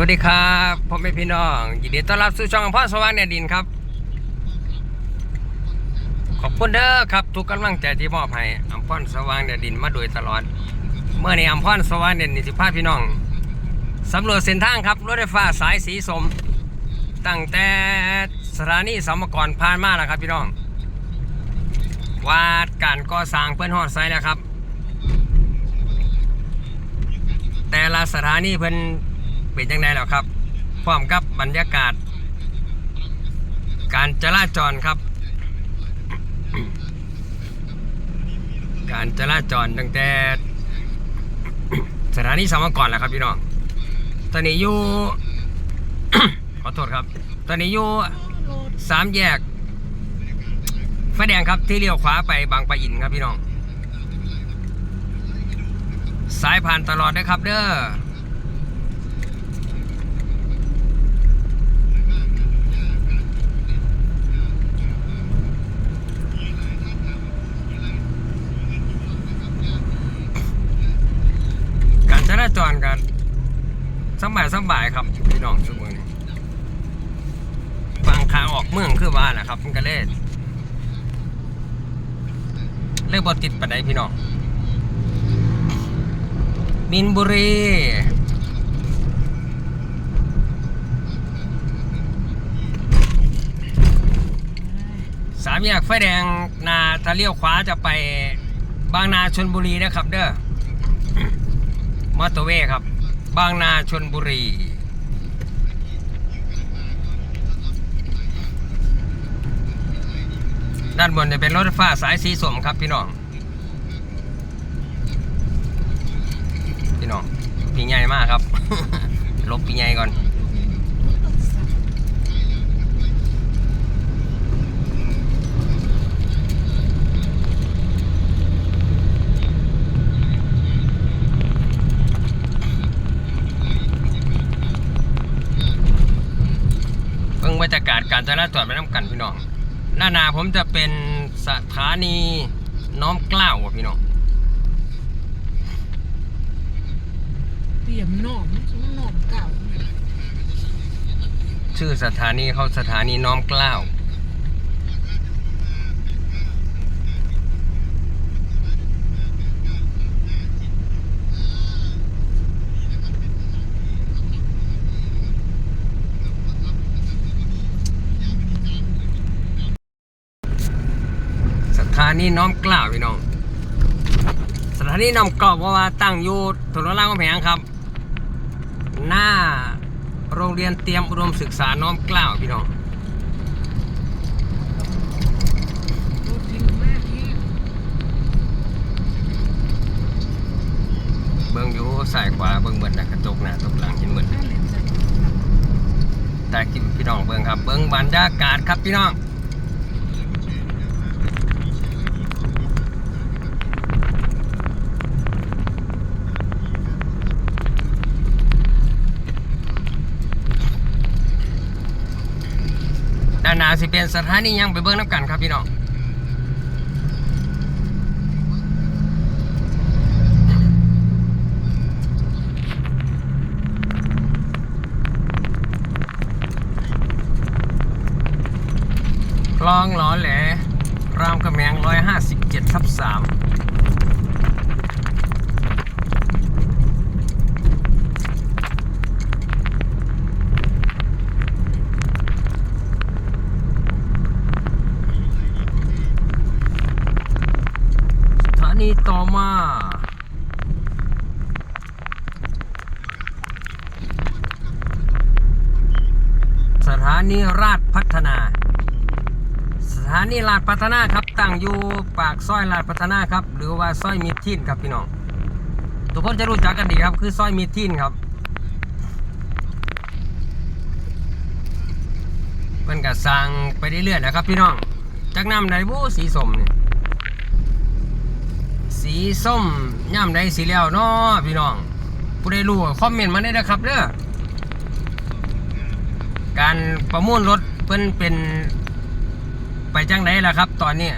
วัสดีครับพ่อแม่พี่น้องยินดีต้อนรับสู่ช่องพ่อสว่างแดนดินครับ ขอบคุณเด้อครับ ทุกกำลังใจที่มอบให้อัมพรสว่างแดนดินมาโดยตลอด เมื่อในอัมพรสว่างแดนดินสิพาพี่น้องสำรวจเส้นทางครับรถไฟฟ้าสายสีสม ตั้งแต่สถานีสมกรผ่านมาแล้วครับพี่น้อง วาดการก่อสร้างเพื่อนหอดไซแล้วครับ แต่ละสถานีเพิ่อน เป็นยังไงแล้วครับพร้อมกับบรรยากาศ การจราจรครับ การจราจรตั้งแต่สถานีสามก่อนแหล้วครับพี่น้องตอนนี้อยู่ขอโทษครับ ตอนนี้อยู่สามแยกไฟแดงครับที่เลี้ยวขวาไปบางปะอินครับพี่น้อง สายผ่านตลอดนะครับเด้อ จราจรกันสบายสบายครับพี่น้องทุกคนบางขาออกเมืองคือว่าแหละครับมันก็เล่นเล่บติดปันไดพี่น้องมินบุรีสามแยกไฟแดงนาถ้าเลี้ยวขวาจะไปบางนาชนบุรีนะครับเด้อ มอเตอร์เวย์ครับ บางนาชนบุรี ด้านบนจะเป็นรถไฟฟ้าสายสีส้มครับพี่น้อง พี่น้องปีใหญ่มากครับ ลบปีใหญ่ก่อน พิ่งบรรยากาศการจราจรไปน้ำกันพี่น้องหน้าหนาผมจะเป็นสถานีน้อมเกล้าวอะพี่น้องเตรียมหนอมมันหนอมเก่าเนี่ยชื่อสถานีเขาสถานีน้อมเกล้า นีน้อมกล้าวพี่น้อง สถานีน้อมกล้าวเพราะว่าตั้งอยู่ถนนรามคำแหงครับ หน้าโรงเรียนเตรียมอุดมศึกษาน้อมกล้าวพี่น้องเบิ่งอยู่ซ้ายขวาเบิ่งเบิดนะกระจกหน้าตกหลังเห็นเบิดนั่นแหละจ้ะแต่กินพี่น้องเบิ่งครับ เบิ่งบรรยากาศครับพี่น้อง นาสิเป็นสถานียังไปเบิ่งน้ำกันครับพี่น้องคลองหลอแหลรามคำแหง157ทับ3สถานีต่อมา ส ถานีราชพัฒนา สถานีลาดพัฒนาครับตั้งอยู่ปากซอยลาดพัฒนาครับ หรือว่าซอยมิตรทินครับพี่น้องทุกคนจะรู้จักกันดีครับ คือซอยมิตรทินครับมันก็สร้างไปเรื่อยๆนะครับ พี่น้องจากน้ำไหนบูสีส้มนี่สีส้มย่ำใดสีเหลวเนาะพี่น้องผู้ใดรู้คอมเมนต์มาได้นะครับเด้อ การประมูลรถเพิ่นเป็นไปจังไหนล่ะครับ ตอนนี้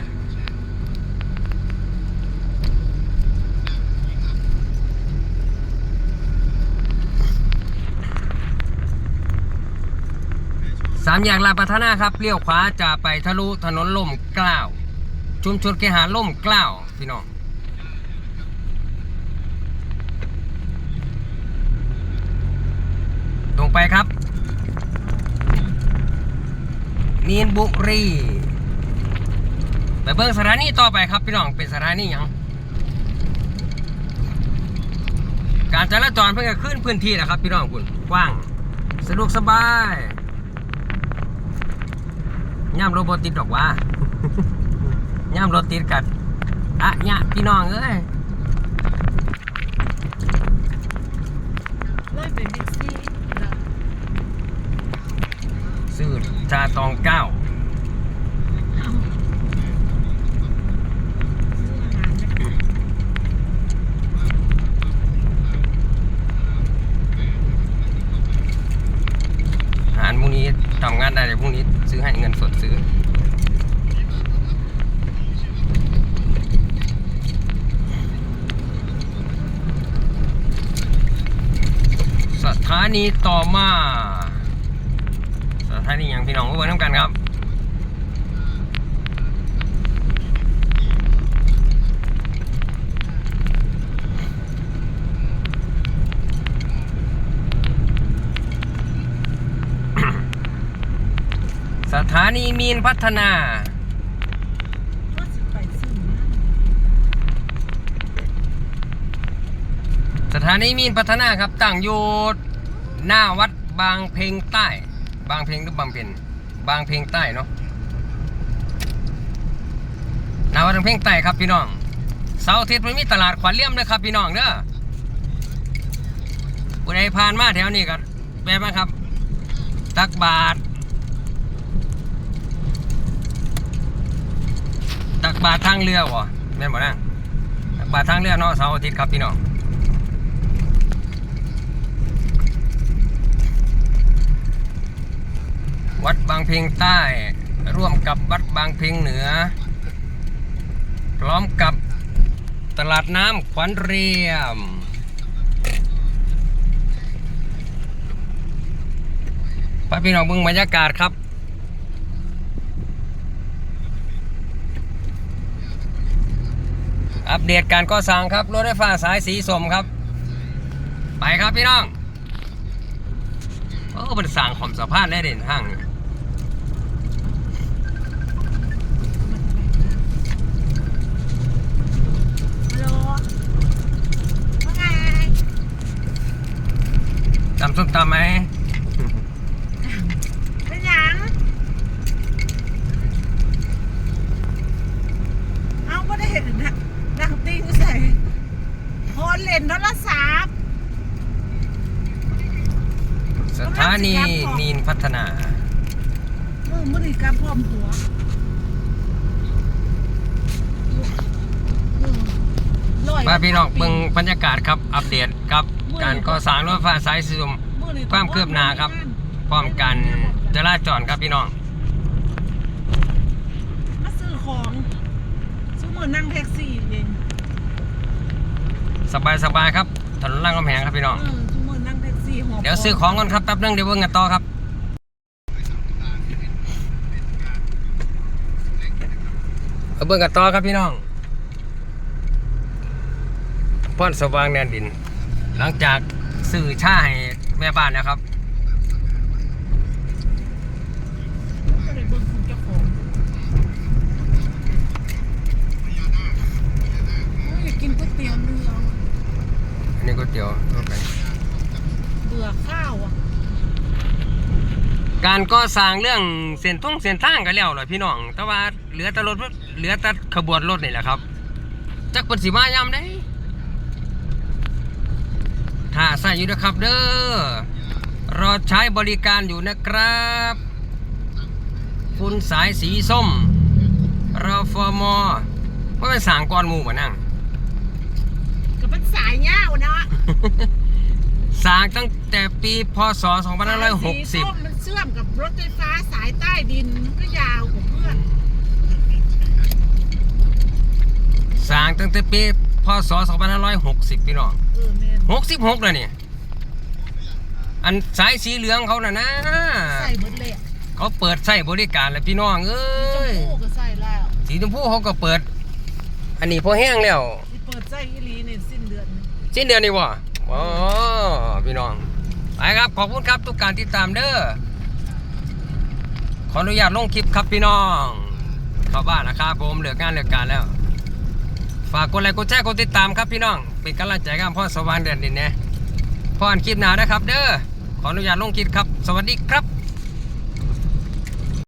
สามแยกลาดพัฒนาครับเลี้ยวขวาจะไปทะลุถนนล่มกล้าว ชุมชนเคหาล่มกล้าวพี่น้องตรงไปครับ มีนบุรีไปเบิ่งสถานีต่อไปครับพี่น้องเป็นสถานีหยังการจราจรเพิ่งจะขึ้นพื้นที่แล้วครับ พี่น้องคุณกว้างสะดวกสบายย่ามรถบติดดอกว่าย่ามรถติดกัดอะเนี่ยพี่น้องเอ้ยเลยเป็นบิ๊กซีแล้ว สื่อจาตองเก้าอาหารไหมอาหารพรุ่งนี้ทำงานได้เดี๋ยวพรุ่งนี้ซื้อให้เงินสดซื้อสถานีต่อมา สถานีอย่างพี่น้องก็เวิร์น้ำกันครับสถานีมีนพัฒนาก็สิไปซื้อนะสถานีมีนพัฒนาครับตั้งอยู่หน้าวัดบางเพลงใต้ บางเพลงหรือบางเพลงบางเพลงใต้เนาะนาวัดบางเพลงใต้ครับพี่น้องเสาร์อาทิตย์มันมีตลาดขวัญเลี่ยมเลยครับพี่น้องเด้อผู้ใดผ่านมาแถวนี้ก็แวะมาครับ ตักบาทตักบาททางเรือวะแม่นบ่นั่งตักบาททางเรือเนาะเสาร์อาทิตย์ครับพี่น้อง วัด บางเพลงใต้ ร่วมกับวัดบางเพลงเหนือ พร้อมกับตลาดน้ำขวัญเรียม พระพี่น้องเบึงบรรยากาศครับอัปเดตการก่อสร้างครับ รถไฟฟ้าสายสีสมครับ ไปครับพี่น้อง โอ้เป็นสร้างขอมสะพานได้เด่นห้างนี่ ฮัลโหลว่าไง ตำส้มตำไหมเป็นหยังเอาก็ได้เห็นนะนักตีกูใส่โพนเล่นโทรศัพท์สถานีมีนพัฒนามือมือนี่กับพร้อมหัวมือร้ยมาพี่น้องเบิ่งบรรยากาศครับ อัปเดตกับ การก่อสร้างรถไฟฟ้าสายสีสมมื้อนี้ความคืบหน้าครับพร้อมกันจราจรครับพี่น้องมาซื้อของซื้อมือนั่งแท็กซี่เองสบายสบายๆครับถนนล่างกำแพงครับพี่น้องเออซื้อมือนั่งแท็กซี่หอบเดี๋ยวซื้อของก่อนครับแป๊บนึงเดี๋ยวเบิ่งกันต่อครับเอาเบิ่งกันต่อครับพี่น้องพ่อนสว่างแดนดิน หลังจากสื่อช่าให้แม่บ้านแล้วครับก็เลยเบิ่งของเจ้าของโอ้ยอยากกินก๋วยเตี๋ยวเรือ อันนี้ก๋วยเตี๋ยวทั่วไป เบื่อข้าวอะ การก่อสร้างเรื่องเส้นท่งเส้นทางกันแล้วเหรอพี่น้อง แต่ว่าเหลือแต่รถเหลือแต่ขบวนรถนี่แหละครับ จักเปิดสีมายามได้ ถ้าใส่อยู่นะครับเด้อรอใช้บริการอยู่นะครับ คุณสายสีส้มรอฟอมอว่าเป็นสางก้อนหมูบ่นั่งก็เป็นสายเงาเนาะสร้างตั้งแต่ปีพศสายสีส้ม2560 มันเชื่อมกับรถไฟฟ้าสายใต้ดินมันก็ยาวกว่าเพื่อนสร้างตั้งแต่ปี พศ2560 พี่น้องเออแม่น66แล้วนี่ อันสายสีเหลืองเขาน่ะนะ ใส่หมดเลยอะเขาเปิดใช้บริการแล้วพี่น้องเอ้ชมยพูก็ใส่แล้วสีชมพูเขาก็เปิด อันนี้พอแห้งแล้วที่เปิดใจอีหลีนี่สิ้นเดือนนี้สิ้นเดือนนี้วะอ๋อพี่น้อง ไปครับ ขอบคุณครับทุกการติดตามเด้อ ขออนุญาตลงคลิปครับพี่น้องเข้าบ้านนะครับผมเหลือกงานเหลือการแล้ว ฝากกดไลค์กดแชร์กดติดตามครับพี่น้อง เป็นกำลังใจกับพ่อสว่างเดือนดินเนี่ยพ่ออ่านคลิปหนานะครับ เด้อขออนุญาตลงคลิปครับ สวัสดีครับ